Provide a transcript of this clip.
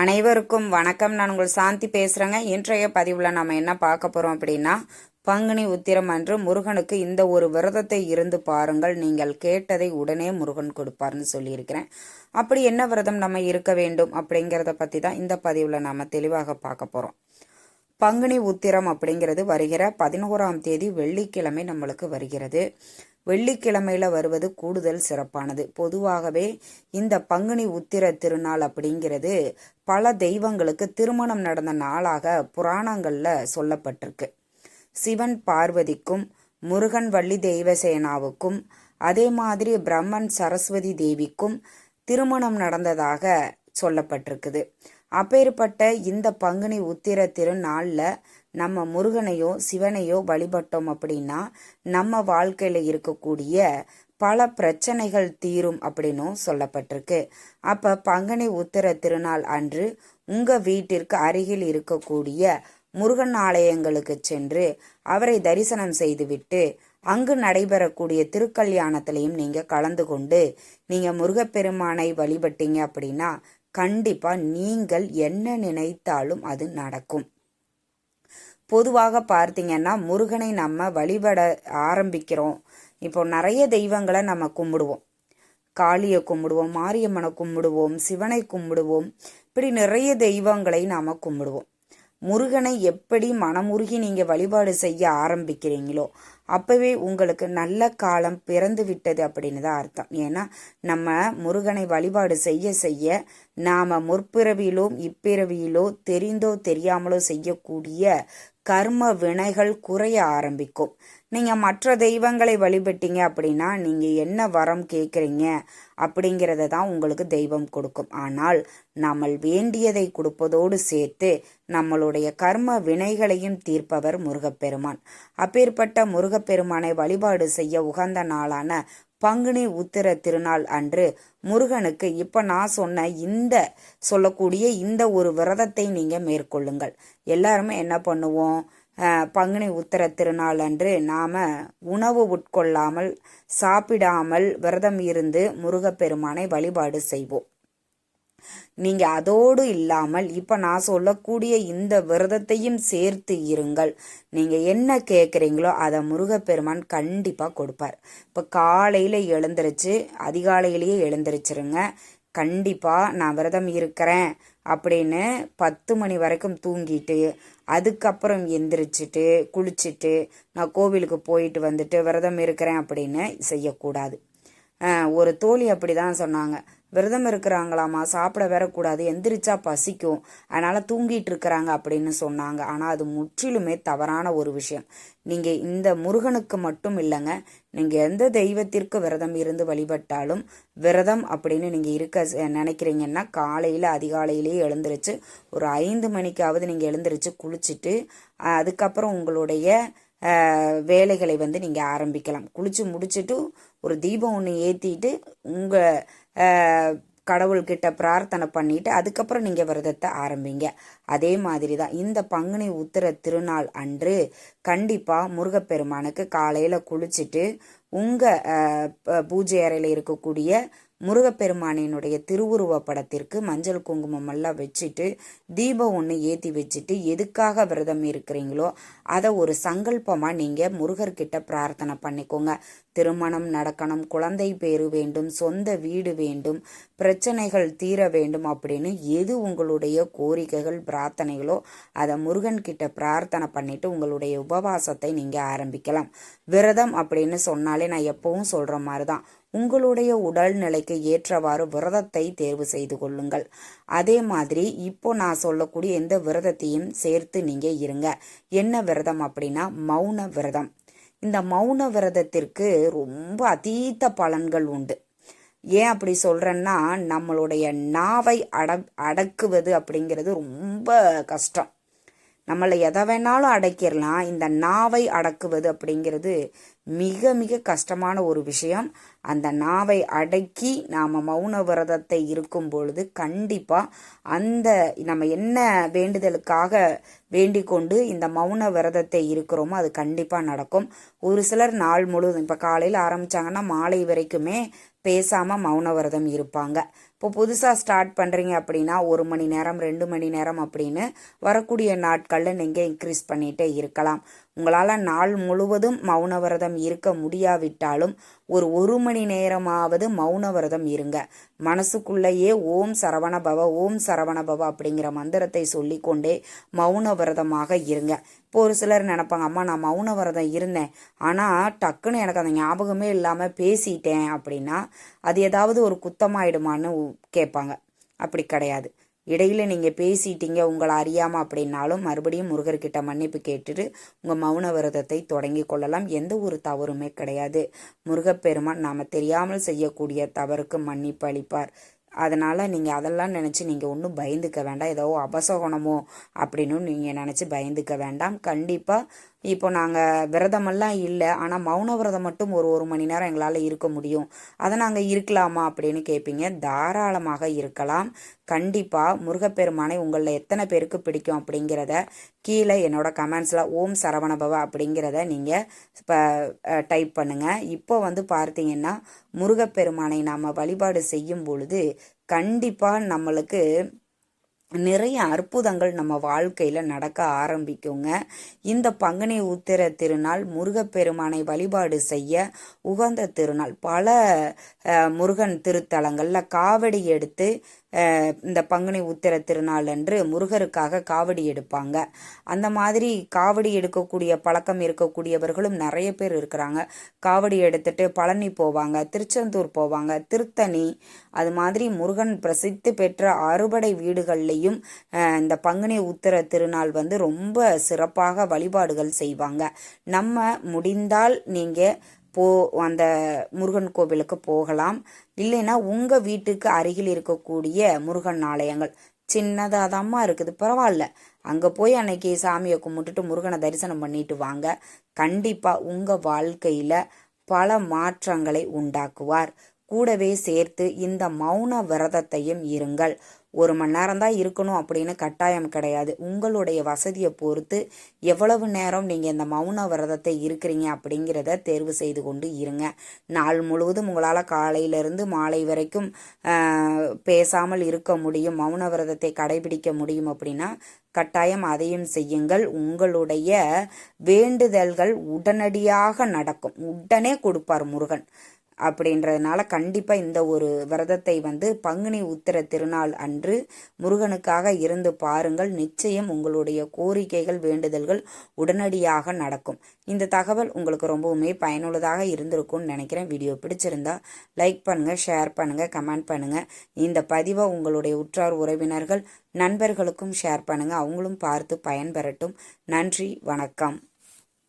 அனைவருக்கும் வணக்கம். நான் உங்கள் சாந்தி பேசுகிறேங்க இன்றைய பதிவில் நம்ம என்ன பார்க்க போகிறோம் அப்படின்னா பங்குனி உத்திரம் அன்று முருகனுக்கு இந்த ஒரு விரதத்தை இருந்து பாருங்கள். நீங்கள் கேட்டதை உடனே முருகன் கொடுப்பார்னு சொல்லியிருக்கிறேன். அப்படி என்ன விரதம் நம்ம இருக்க வேண்டும் அப்படிங்கிறத பற்றி தான் இந்த பதிவில் நாம் தெளிவாக பார்க்க போகிறோம் பங்குனி உத்திரம் அப்படிங்கிறது வருகிற பதினோராம் தேதி வெள்ளிக்கிழமை நம்மளுக்கு வருகிறது. வெள்ளிக்கிழமையில் வருவது கூடுதல் சிறப்பானது. பொதுவாகவே இந்த பங்குனி உத்திர திருநாள் அப்படிங்கிறது பல தெய்வங்களுக்கு திருமணம் நடந்த நாளாக புராணங்களில் சொல்லப்பட்டிருக்கு. சிவன் பார்வதிக்கும் முருகன் வள்ளி தெய்வசேனாவுக்கும் அதே மாதிரி பிரம்மன் சரஸ்வதி தேவிக்கும் திருமணம் நடந்ததாக சொல்லப்பட்டிருக்குது. அப்பேற்பட்ட இந்த பங்குனி உத்திர திருநாளில் நம்ம முருகனையோ சிவனையோ வழிபட்டோம் அப்படின்னா நம்ம வாழ்க்கையில் இருக்கக்கூடிய பல பிரச்சனைகள் தீரும் அப்படின்னும் சொல்லப்பட்டிருக்கு. அப்போ பங்குனி உத்திர திருநாள் அன்று உங்கள் வீட்டிற்கு அருகில் இருக்கக்கூடிய முருகன் ஆலயங்களுக்கு சென்று அவரை தரிசனம் செய்துவிட்டு அங்கு நடைபெறக்கூடிய திருக்கல்யாணத்திலையும் நீங்கள் கலந்து கொண்டு நீங்கள் முருகப்பெருமானை வழிபட்டீங்க அப்படின்னா கண்டிப்பாக நீங்கள் என்ன நினைத்தாலும் அது நடக்கும். பொதுவாக பார்த்தீங்கன்னா முருகனை நம்ம வழிபட ஆரம்பிக்கிறோம். இப்போ நிறைய தெய்வங்களை நம்ம கும்பிடுவோம். காளியை கும்பிடுவோம் மாரியம்மனை கும்பிடுவோம் சிவனை கும்பிடுவோம். இப்படி நிறைய தெய்வங்களை நாம் கும்பிடுவோம். முருகனை எப்படி மனமுருகி நீங்கள் வழிபாடு செய்ய ஆரம்பிக்கிறீங்களோ அப்பவே உங்களுக்கு நல்ல காலம் பிறந்து விட்டது அப்படின்னு தான் அர்த்தம். ஏன்னா நம்ம முருகனை வழிபாடு செய்ய செய்ய நாம முற்பிறவியிலோ இப்பிறவியிலோ தெரிந்தோ தெரியாமலோ செய்யக்கூடிய கர்ம வினைகள் குறைய ஆரம்பிக்கும். நீங்கள் மற்ற தெய்வங்களை வழிபட்டீங்க அப்படின்னா நீங்கள் என்ன வரம் கேட்குறீங்க அப்படிங்கிறத தான் உங்களுக்கு தெய்வம் கொடுக்கும். ஆனால் நம்ம வேண்டியதை கொடுப்பதோடு சேர்த்து நம்மளுடைய கர்ம வினைகளையும் தீர்ப்பவர் முருகப்பெருமான். அப்பேற்பட்ட முருகப்பெருமானை வழிபாடு செய்ய உகந்த நாளான பங்குனி உத்திர திருநாள் அன்று முருகனுக்கு இப்ப நான் சொன்ன இந்த சொல்லக்கூடிய இந்த ஒரு விரதத்தை நீங்க மேற்கொள்ளுங்கள். எல்லாருமே என்ன பண்ணுவோம்? பங்குனி உத்திர திருநாள் அன்று நாம உணவு உட்கொள்ளாமல் சாப்பிடாமல் விரதம் இருந்து முருகப்பெருமானை வழிபாடு செய்வோம். நீங்க அதோடு இல்லாமல் இப்ப நான் சொல்லக்கூடிய இந்த விரதத்தையும் சேர்த்து இருங்கள். நீங்க என்ன கேட்குறீங்களோ அதை முருகப்பெருமான் கண்டிப்பா கொடுப்பார். இப்ப காலையில எழுந்திருச்சு அதிகாலையிலேயே எழுந்திருச்சிருங்க. கண்டிப்பா நான் விரதம் இருக்கிறேன் அப்படின்னு பத்து மணி வரைக்கும் தூங்கிட்டு அதுக்கப்புறம் எந்திரிச்சிட்டு குளிச்சுட்டு நான் கோவிலுக்கு போயிட்டு வந்துட்டு விரதம் இருக்கிறேன் அப்படின்னு செய்யக்கூடாது. ஒரு தோழி அப்படி தான் சொன்னாங்க. விரதம் இருக்கிறாங்களாமா சாப்பிட வரக்கூடாது எந்திரிச்சா பசிக்கும். அதனால தூங்கிட்டு இருக்கிறாங்க அப்படின்னு சொன்னாங்க. ஆனால் அது முற்றிலுமே தவறான ஒரு விஷயம். நீங்கள் இந்த முருகனுக்கு மட்டும் இல்லைங்க நீங்கள் எந்த தெய்வத்திற்கு விரதம் இருந்து வழிபட்டாலும் விரதம் அப்படின்னு நீங்கள் இருக்க நினைக்கிறீங்கன்னா காலையில் அதிகாலையிலேயே எழுந்திரிச்சு ஒரு ஐந்து மணிக்காவது நீங்கள் எழுந்திரிச்சு குளிச்சுட்டு அதுக்கப்புறம் உங்களுடைய வேலைகளை வந்து நீங்கள் ஆரம்பிக்கலாம். குளிச்சு முடிச்சுட்டு ஒரு தீபம் ஒன்று ஏற்றிட்டு உங்கள் கடவுள்கிட்ட பிரார்த்தனை பண்ணிட்டு அதுக்கப்புறம் நீங்கள் விரதத்தை ஆரம்பிங்க. அதே மாதிரி தான் இந்த பங்குனி உத்திர திருநாள் அன்று கண்டிப்பாக முருகப்பெருமானுக்கு காலையில் குளிச்சுட்டு உங்கள் பூஜை அறையில் இருக்கக்கூடிய முருகப்பெருமானினுடைய திருவுருவ படத்திற்கு மஞ்சள் குங்குமம் எல்லாம் வச்சுட்டு தீபம் ஒன்று ஏற்றி வச்சுட்டு எதுக்காக விரதம் இருக்கிறீங்களோ அதை ஒரு சங்கல்பமாக நீங்கள் முருகர்கிட்ட பிரார்த்தனை பண்ணிக்கோங்க. திருமணம் நடக்கணும் குழந்தை பேரு வேண்டும் சொந்த வீடு வேண்டும் பிரச்சனைகள் தீர வேண்டும் அப்படின்னு எது உங்களுடைய கோரிக்கைகள் பிரார்த்தனைகளோ அதை முருகன் கிட்ட பிரார்த்தனை பண்ணிட்டு உங்களுடைய உபவாசத்தை நீங்கள் ஆரம்பிக்கலாம். விரதம் அப்படின்னு சொன்னாலே நான் எப்பவும் சொல்கிற மாதிரி தான் உங்களுடைய உடல்நிலைக்கு ஏற்றவாறு விரதத்தை தேர்வு செய்து கொள்ளுங்கள். அதே மாதிரி இப்போ நான் சொல்லக்கூடிய எந்த விரதத்தையும் சேர்த்து நீங்க இருங்க. என்ன விரதம் அப்படின்னா மௌன விரதம். இந்த மௌன விரதத்திற்கு ரொம்ப அதீத பலன்கள் உண்டு. ஏன் அப்படி சொல்கிறேன்னா நம்மளுடைய நாவை அட அடக்குவது அப்படிங்கிறது ரொம்ப கஷ்டம். நம்மளை எதை வேணாலும் அடக்கிடலாம். இந்த நாவை அடக்குவது அப்படிங்கிறது மிக மிக கஷ்டமான ஒரு விஷயம். அந்த நாவை அடக்கி நாம் மௌன விரதத்தை இருக்கும் பொழுது கண்டிப்பாக அந்த நம்ம என்ன வேண்டுதலுக்காக வேண்டிக் கொண்டு இந்த மௌன விரதத்தை இருக்கிறோமோ அது கண்டிப்பாக நடக்கும். ஒரு சிலர் நாள் முழுவதும் இப்போ காலையில் ஆரம்பித்தாங்கன்னா மாலை வரைக்குமே பேசாமல் மௌன விரதம் இருப்பாங்க. இப்போ புதுசாக ஸ்டார்ட் பண்ணுறீங்க அப்படின்னா ஒரு மணி நேரம் ரெண்டு மணி நேரம் அப்படின்னு வரக்கூடிய நாட்களில் நீங்கள் இன்க்ரீஸ் பண்ணிகிட்டே இருக்கலாம். உங்களால் நாள் முழுவதும் மௌன விரதம் இருக்க முடியாவிட்டாலும் ஒரு ஒரு மணி நேரமாவது மௌன விரதம் இருங்க. மனசுக்குள்ளேயே ஓம் சரவண பவ ஓம் சரவண பவ அப்படிங்கிற மந்திரத்தை சொல்லிக்கொண்டே மௌன விரதமாக இருங்க. இப்போ ஒரு சிலர் நினைப்பாங்க அம்மா நான் மௌன விரதம் இருந்தேன். ஆனால் டக்குன்னு எனக்கு அந்த ஞாபகமே இல்லாமல் பேசிட்டேன் அப்படின்னா அது ஏதாவது ஒரு குத்தமாயிடுமான்னு கேட்பாங்க. அப்படி கிடையாது. இடையில் நீங்கள் பேசிட்டீங்க உங்களை அறியாமல் அப்படின்னாலும் மறுபடியும் முருகர்கிட்ட மன்னிப்பு கேட்டுட்டு உங்கள் மௌன விரதத்தை தொடங்கி கொள்ளலாம். எந்த ஒரு தவறுமே கிடையாது. முருகப்பெருமான் நாம் தெரியாமல் செய்யக்கூடிய தவறுக்கு மன்னிப்பு அளிப்பார். அதனால் நீங்கள் அதெல்லாம் நினச்சி நீங்கள் ஒன்றும் பயந்துக்க வேண்டாம். ஏதோ அபசகுணமோ அப்படின்னு நீங்கள் நினச்சி பயந்துக்க வேண்டாம். கண்டிப்பாக இப்போ நாங்கள் விரதமெல்லாம் இல்லை. ஆனால் மௌன விரதம் மட்டும் ஒரு ஒரு மணி நேரம் எங்களால் இருக்க முடியும். அதை நாங்கள் இருக்கலாமா அப்படின்னு கேட்பீங்க தாராளமாக இருக்கலாம். கண்டிப்பாக முருகப்பெருமானை உங்களில் எத்தனை பேருக்கு பிடிக்கும் அப்படிங்கிறத கீழே என்னோட கமெண்ட்ஸில் ஓம் சரவணபவ அப்படிங்கிறத நீங்கள் இப்போ டைப் பண்ணுங்கள் இப்போ வந்து பார்த்தீங்கன்னா முருகப்பெருமானை நாம் வழிபாடு செய்யும் பொழுது கண்டிப்பாக நம்மளுக்கு நிறைய அற்புதங்கள் நம்ம வாழ்க்கையில் நடக்க ஆரம்பிக்குங்க. இந்த பங்குனி உத்திர திருநாள் முருகப்பெருமானை வழிபாடு செய்ய உகந்த திருநாள். பல முருகன் திருத்தலங்களில் காவடி எடுத்து இந்த பங்குனி உத்திர திருநாள் அன்று முருகருக்காக காவடி எடுப்பாங்க. அந்த மாதிரி காவடி எடுக்கக்கூடிய பழக்கம் இருக்கக்கூடியவர்களும் நிறைய பேர் இருக்கிறாங்க. காவடி எடுத்துட்டு பழனி போவாங்க திருச்செந்தூர் போவாங்க திருத்தணி அது மாதிரி முருகன் பிரசித்தி பெற்ற அறுபடை வீடுகள்லையும் இந்த பங்குனி உத்திர திருநாள் வந்து ரொம்ப சிறப்பாக வழிபாடுகள் செய்வாங்க. நம்ம முடிந்தால் நீங்கள் போ அந்த முருகன் கோவிலுக்கு போகலாம். இல்லைன்னா உங்கள் வீட்டுக்கு அருகில் இருக்கக்கூடிய முருகன் ஆலயங்கள். சின்னதாக தாம்மா இருக்குது. பரவாயில்ல. அங்கே போய் அன்னைக்கு சாமியை கும்பிட்டுட்டு முருகனை தரிசனம் பண்ணிட்டு வாங்க. கண்டிப்பாக உங்கள் வாழ்க்கையில் பல மாற்றங்களை உண்டாக்குவார். கூடவே சேர்த்து இந்த மௌன விரதத்தையும் இருங்கள். ஒரு மணி நேரம் தான் இருக்கணும் அப்படின்னு கட்டாயம் கிடையாது. உங்களுடைய வசதியை பொறுத்து எவ்வளவு நேரம் நீங்கள் இந்த மௌன விரதத்தை இருக்கிறீங்க அப்படிங்கிறத தேர்வு செய்து கொண்டு இருங்க. நாள் முழுவதும் உங்களால் காலையிலிருந்து மாலை வரைக்கும் பேசாமல் இருக்க முடியும் மௌன விரதத்தை கடைபிடிக்க முடியும் அப்படின்னா கட்டாயம் அதையும் செய்யுங்கள். உங்களுடைய வேண்டுதல்கள் உடனடியாக நடக்கும். உடனே கொடுப்பார் முருகன். அப்படின்றதுனால கண்டிப்பாக இந்த ஒரு விரதத்தை வந்து பங்குனி உத்திர திருநாள் அன்று முருகனுக்காக இருந்து பாருங்கள். நிச்சயம் உங்களுடைய கோரிக்கைகள் வேண்டுதல்கள் உடனடியாக நடக்கும். இந்த தகவல் உங்களுக்கு ரொம்பவுமே பயனுள்ளதாக இருந்திருக்கும்னு நினைக்கிறேன். வீடியோ பிடிச்சிருந்தா லைக் பண்ணுங்கள் ஷேர் பண்ணுங்கள் கமெண்ட் பண்ணுங்கள் இந்த பதிவை உங்களுடைய உற்றார் உறவினர்கள் நண்பர்களுக்கும் ஷேர் பண்ணுங்கள் அவங்களும் பார்த்து பயன்பெறட்டும். நன்றி வணக்கம்.